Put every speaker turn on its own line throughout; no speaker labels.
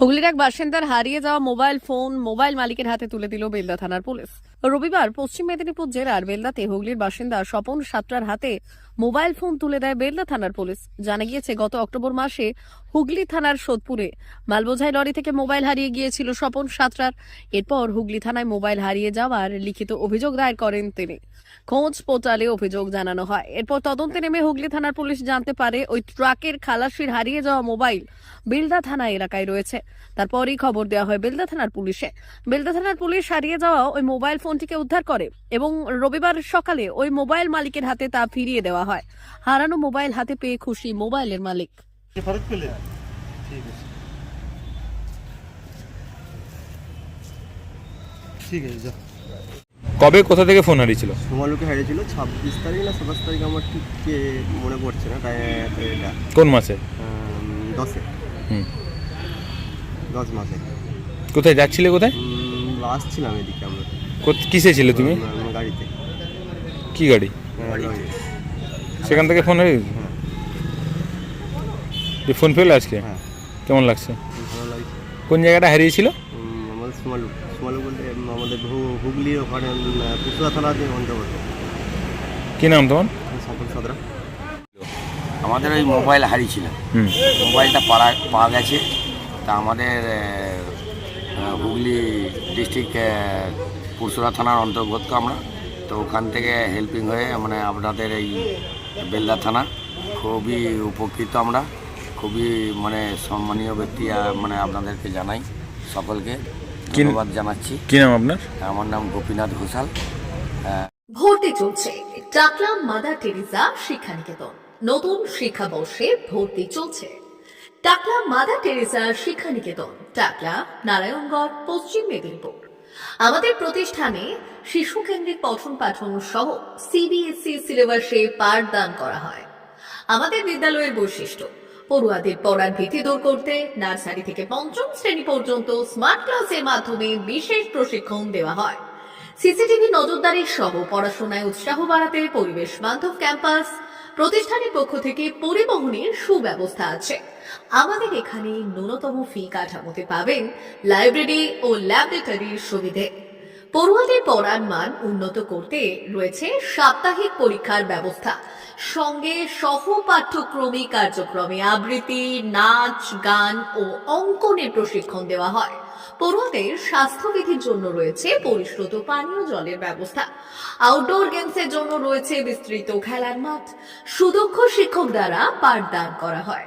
হুগলির এক বাসিন্দার হারিয়ে যাওয়া মোবাইল ফোন মোবাইল মালিকের হাতে তুলে দিল বেলদা থানার পুলিশ। রবিবার পশ্চিম মেদিনীপুর জেলার বেলদাতে হুগলির বাসিন্দা স্বপন সাতরার হাতে মোবাইল ফোন তুলে দেয় বেলদা থানার পুলিশ। জানা গিয়েছে, গত অক্টোবর মাসে হুগলি থানার সোদপুরে মালবোঝাই লরি থেকে মোবাইল হারিয়ে গিয়েছিল স্বপন সাতরার। এরপর হুগলি থানায় মোবাইল হারিয়ে যাওয়ার লিখিত অভিযোগ দায়ের করেন তিনি। খোঁজ পোর্টালে অভিযোগ জানানো হয়। এরপর তদন্তে নেমে হুগলি থানার পুলিশ জানতে পারে, ওই ট্রাকের খালাসির হারিয়ে যাওয়া মোবাইল বেলদা থানা এলাকায় রয়েছে। তারপরই খবর দেওয়া হয় বেলদা থানার পুলিশে। বেলদা থানার পুলিশ হারিয়ে যাওয়া ওই মোবাইল ফোনটিকে উদ্ধার করে এবং রবিবার সকালে ওই মোবাইল মালিকের হাতে তা ফিরিয়ে দেওয়া হয়। হারানো মোবাইল হাতে পেয়ে খুশি মোবাইলের মালিক।
ঠিক আছে। ঠিক
কবে? কোথা থেকে ফোন হারিয়েছিল?
সোমালুকে হারিয়েছিল। ছাব্বিশ তারিখ না সাতাশ তারিখ আমার ঠিক কে মনে পড়ছে না তাই এটা?
কোন মাসে?
দশে।
হুম।
দশ মাসে।
কোথায়? যাচ্ছিলে কোথায়?
আসছিলাম এদিকে আমরা।
কিসে ছিলে তুমি?
গাড়িতে।
কি গাড়ি? সেখান থেকে ফোন
হ্যাঁ।
যে ফোন পেলে আজকে?
হ্যাঁ।
কেমন লাগছে? কোন জায়গাটা হারিয়েছিল?
আমাদের সোমালু। সোমালু বলতে আমাদের হুগলির ওখানে পুকুরা থানাতে অন্তর্গত।
কি নাম তোমার?
সদরা
আমাদের ওই মোবাইল হারিয়েছিল।
হুম।
মোবাইলটা পাড়া পাওয়া গেছে। তা আমাদের হুগলি ডিস্ট্রিক্ট পুরসুরা থানার অন্তর্গত আমরা তো ওখান থেকে হেল্পিং হয়ে মানে আপনাদের এই বেলদা থানা। খুবই উপকৃত আমরা। খুবই মানে সম্মানীয় ব্যক্তি মানে আপনাদেরকে জানাই সকলকে। ধন্যবাদ জানাচ্ছি।
কি নাম আপনার?
আমার নাম গোপীনাথ ঘোষাল।
ভর্তি চলছে টাকলা মাদার টেরিজা শিক্ষানিকেতন। নতুন শিক্ষাবর্ষে ভর্তি চলছে। টাকলা মাদার টেরিজা শিক্ষানিকেতন টাকলা নারায়ণগড় পশ্চিম মেদিনীপুর। আমাদের প্রতিষ্ঠানে শিশু কেন্দ্রিক পঠন পাঠন সহ সিবিএসই সিলেবাসে পাঠদান করা হয়। আমাদের বিদ্যালয়ের বৈশিষ্ট্য, পড়ুয়াদের পড়ার ভীতি দূর করতে নার্সারি থেকে পঞ্চম শ্রেণি পর্যন্ত স্মার্ট ক্লাসের মাধ্যমে বিশেষ প্রশিক্ষণ দেওয়া হয়। সিসিটিভি নজরদারি সহ পড়াশোনায় উৎসাহ বাড়াতে পরিবেশ বান্ধব ক্যাম্পাস প্রতিষ্ঠানের পক্ষ থেকে পরিবহনের সুব্যবস্থা আছে। আমাদের এখানে ন্যূনতম ফি কাঠামোতে পাবেন লাইব্রেরি ও ল্যাবরেটরির সুবিধে। পড়ুয়াদের পড়ার মান উন্নত করতে রয়েছে সাপ্তাহিক পরীক্ষার ব্যবস্থা। সঙ্গে সহ পাঠ্যক্রমিক কার্যক্রমে আবৃত্তি, নাচ, গান ও অঙ্কনের প্রশিক্ষণ দেওয়া হয়। পড়ুয়াদের স্বাস্থ্যবিধির জন্য রয়েছে পরিশ্রুত পানীয় জলের ব্যবস্থা। আউটডোর গেমসের জন্য রয়েছে বিস্তৃত খেলার মাঠ। সুদক্ষ শিক্ষক দ্বারা পাঠদান করা হয়।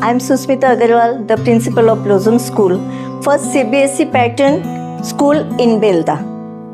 I am Susmita Agarwal, the principal of Blossom School, first CBSE E pattern school in Belda.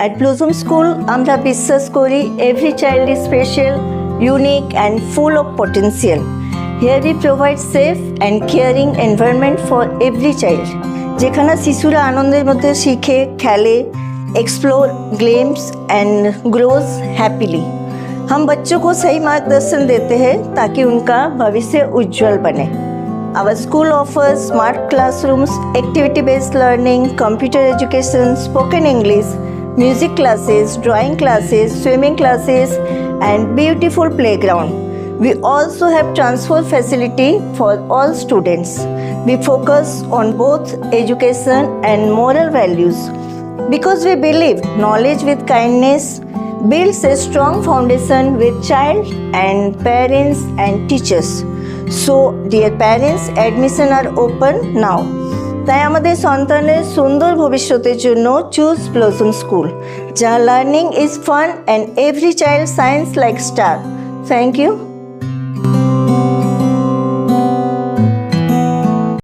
At Blossom School, আমরা বিশ্বাস করি every child is special, unique and full of potential. Here we provide safe and caring environment for every child. যেখানে শিশুরা আনন্দের মধ্যে শিখে খেলে explore games and grows happily. हम बच्चों को सही मार्गदर्शन देते हैं ताकि उनका भविष्य उज्जवल बने Our school offers smart classrooms, activity based learning, computer education, spoken English, music classes, drawing classes, swimming classes, and beautiful playground. We also have transport facility for all students. We focus on both education and moral values because we believe knowledge with kindness builds a strong foundation with child and parents and teachers. So, dear parents admission are open now তাই আমাদের সন্তানের সুন্দর ভবিষ্যতের জন্য choose Blossom school যা learning is fun and every child shines like star thank you